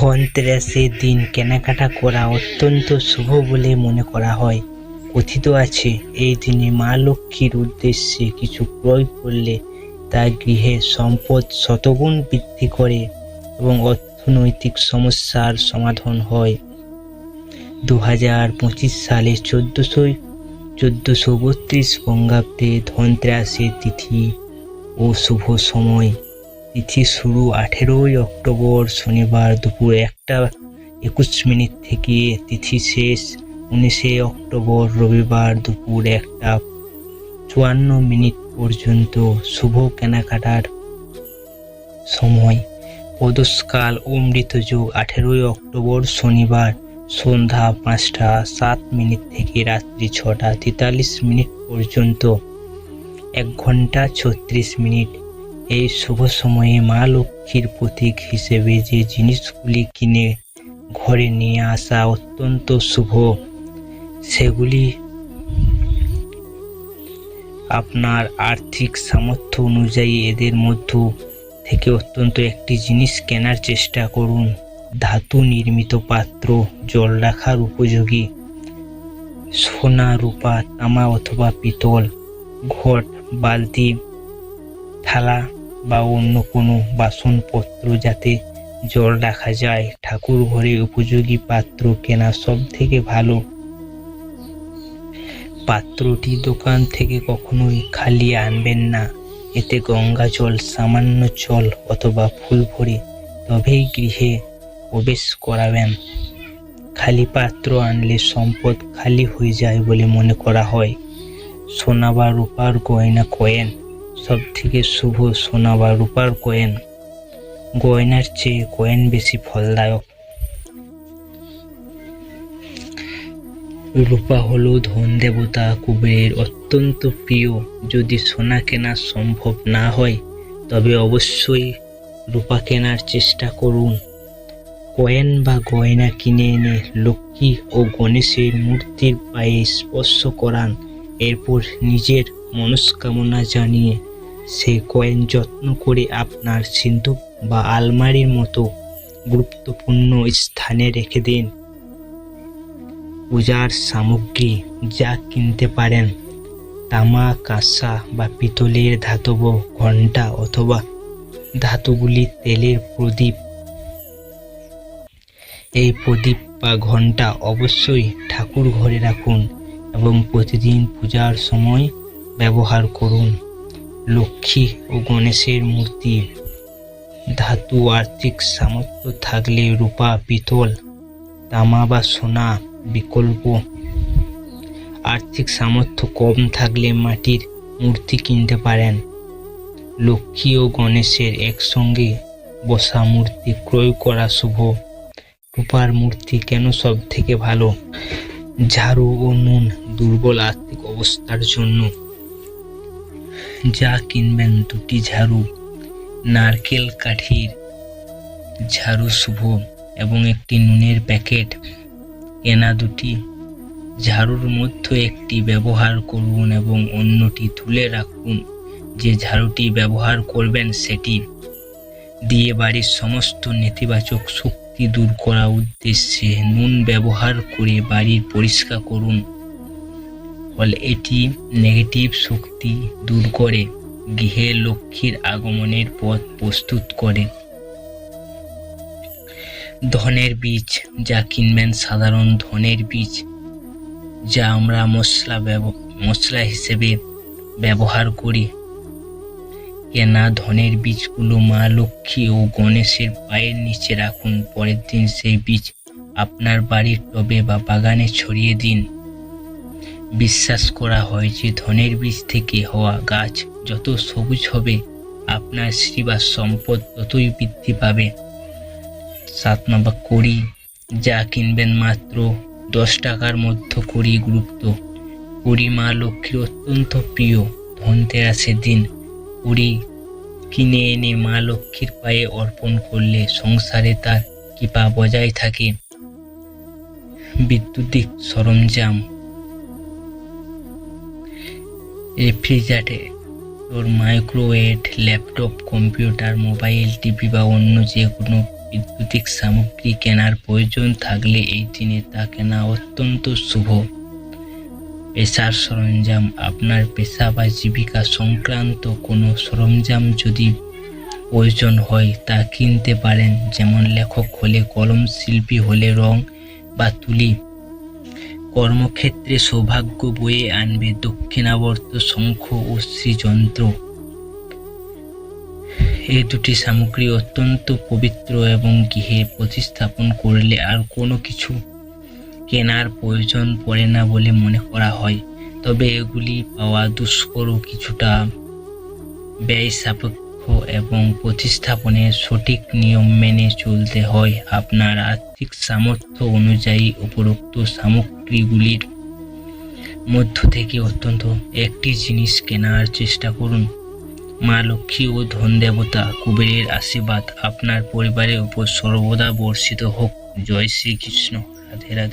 ধনতেরাসের দিন কেনাকাটা করা অত্যন্ত শুভ বলে মনে করা হয়। কথিত আছে, এই দিনে মা লক্ষ্মীর উদ্দেশ্যে কিছু ক্রয় করলে তা গৃহের সম্পদ শতগুণ বৃদ্ধি করে এবং অর্থনৈতিক সমস্যার সমাধান হয়। দু হাজার পঁচিশ সালে চোদ্দোশো চোদ্দোশো বত্রিশ বঙ্গাব্দে ধনতেরাসের তিথি ও শুভ সময়। তিথি শুরু আঠেরোই অক্টোবর শনিবার দুপুর একটা একুশ মিনিট থেকে তিথি শেষ। উনিশে অক্টোবর রবিবার দুপুর একটা চুয়ান্ন মিনিট পর্যন্ত শুভ কেনাকাটার সময়। প্রদোষকাল অমৃত যোগ আঠেরোই অক্টোবর শনিবার সন্ধ্যা পাঁচটা সাত মিনিট থেকে রাত্রি ছটা তেতাল্লিশ মিনিট পর্যন্ত। এক ঘণ্টা ছত্রিশ মিনিট এই শুভ সময়ে মা লক্ষ্মীর প্রতীক হিসেবে যে জিনিসগুলি কিনে ঘরে নিয়ে আসা অত্যন্ত শুভ, সেগুলি আপনার আর্থিক সামর্থ্য অনুযায়ী এদের মধ্য থেকে অত্যন্ত একটি জিনিস কেনার চেষ্টা করুন। ধাতু নির্মিত পাত্র, জল রাখার উপযোগী, সোনা, রূপা, তামা অথবা পিতল, ঘট, বালতি, থালা বা অন্য কোনো বাসনপত্র যাতে জল রাখা যায়, ঠাকুর ঘরে উপযোগী পাত্র কেনা সব থেকে ভালো। পাত্রটি দোকান থেকে কখনোই খালি আনবেন না। এতে গঙ্গা জল, সামান্য জল অথবা ফুল ভরে তবেই গৃহে প্রবেশ করাবেন। খালি পাত্র আনলে সম্পদ খালি হয়ে যায় বলে মনে করা হয়। সোনা বা রূপার গয়না কয়েন সব থেকে শুভ সোনা বা রূপার কয়েন, গয়নার চেয়ে কয়েন বেশি ফলদায়ক। রূপা হলো ধন দেবতা কুবেরের অত্যন্ত প্রিয়। যদি সোনা কেনা সম্ভব না হয়, তবে অবশ্যই রূপা কেনার চেষ্টা করুন। কয়েন বা গয়না কিনে এনে লক্ষ্মী ও গণেশের মূর্তির পায়ে স্পর্শ করান, এরপর নিজের মনস্কামনা জানিয়ে সেই কয়েন যত্ন করে আপনার সিন্ধুক বা আলমারির মতো গুরুত্বপূর্ণ স্থানে রেখে দিন। পূজার সামগ্রী যা কিনতে পারেন, তামা, কাঁসা বা পিতলের ধাতব ঘণ্টা অথবা ধাতুগুলি তেলের প্রদীপ। এই প্রদীপ বা ঘণ্টা অবশ্যই ঠাকুর ঘরে রাখুন এবং প্রতিদিন পূজার সময় ব্যবহার করুন। লক্ষ্মী ও গণেশের মূর্তি। ধাতু আর্থিক সামর্থ্য থাকলে রূপা পিতল, তামা বা সোনা বিকল্প। আর্থিক সামর্থ্য কম থাকলে মাটির মূর্তি কিনতে পারেন। লক্ষ্মী ও গণেশের একসঙ্গে বসা মূর্তি ক্রয় করা শুভ। রূপার মূর্তি কেন সব থেকে ভালো? ঝাড়ু ও নুন দুর্বল আর্থিক অবস্থার জন্য। যা কিনবেন দুটি ঝাড়ু, নারকেল কাঠির ঝাড়ু শুভ এবং একটি নুনের প্যাকেট। কেনা দুটি ঝাড়ুর মধ্যে একটি ব্যবহার করুন এবং অন্যটি তুলে রাখুন। যে ঝাড়ুটি ব্যবহার করবেন সেটি দিয়ে বাড়ির সমস্ত নেতিবাচক শক্তি দূর করার উদ্দেশ্যে নুন ব্যবহার করে বাড়ির পরিষ্কার করুন। ফলে এটি নেগেটিভ শক্তি দূর করে, গৃহে লক্ষ্মীর আগমনের পথ প্রস্তুত করে। ধনের বীজ, যা কিনবেন সাধারণ ধনের বীজ, যা আমরা মশলা মশলা হিসেবে ব্যবহার করি। কেনা ধনের বীজগুলো মা লক্ষ্মী ও গণেশের পায়ের নিচে রাখুন, পরের দিন সেই বীজ আপনার বাড়ির টবে বা বাগানে ছড়িয়ে দিন। বিশ্বাস করা হয় যে ধনের বীজ থেকে হওয়া গাছ যত সবুজ হবে, আপনার শ্রী বা সম্পদ ততই বৃদ্ধি পাবে। সাত নম্বর কড়ি, যা কিনবেন মাত্র দশ টাকার মধ্য কড়ি গুরুত্ব। কড়ি মা লক্ষ্মীর অত্যন্ত প্রিয় ধনতেরাসের দিন। কড়ি কিনে এনে মা লক্ষ্মীর পায়ে অর্পণ করলে সংসারে তার কৃপা বজায় থাকে। বিদ্যুতিক সরঞ্জাম রেফ্রিজারেটর তোর microwave, laptop, computer, mobile, TV বা অন্য যে কোনো বৈদ্যুতিক সামগ্রী কেনার প্রয়োজন থাকলে এই দিনে তা কেনা অত্যন্ত শুভ। পেশার সরঞ্জাম, আপনার পেশা বা জীবিকা সংক্রান্ত কোনো সরঞ্জাম যদি প্রয়োজন হয় তা কিনতে পারেন। যেমন লেখক হলে কলম, শিল্পী হলে রং বা তুলি। কর্মক্ষেত্রে সৌভাগ্য বয়ে আনবে দক্ষিণাবর্ত শঙ্খ ও শ্রীযন্ত্র এই দুটি সামগ্রী অত্যন্ত পবিত্র এবং গৃহে প্রতিস্থাপন করলে আর কোনো কিছু কেনার প্রয়োজন পড়ে না বলে মনে করা হয়। তবে এগুলি পাওয়া দুষ্কর কিছুটা ব্যয় সাপেক্ষ এবং প্রতিস্থাপনের সঠিক নিয়ম মেনে চলতে হয়। আপনার আর্থিক সামর্থ্য অনুযায়ী উপরোক্ত সামগ্রীগুলির মধ্য থেকে অত্যন্ত একটি জিনিস কেনার চেষ্টা করুন। মা লক্ষ্মী ও ধন দেবতা কুবেরের আশীর্বাদ আপনার পরিবারের উপর সর্বদা বর্ষিত হোক। জয় শ্রীকৃষ্ণ। রাধে রাধে।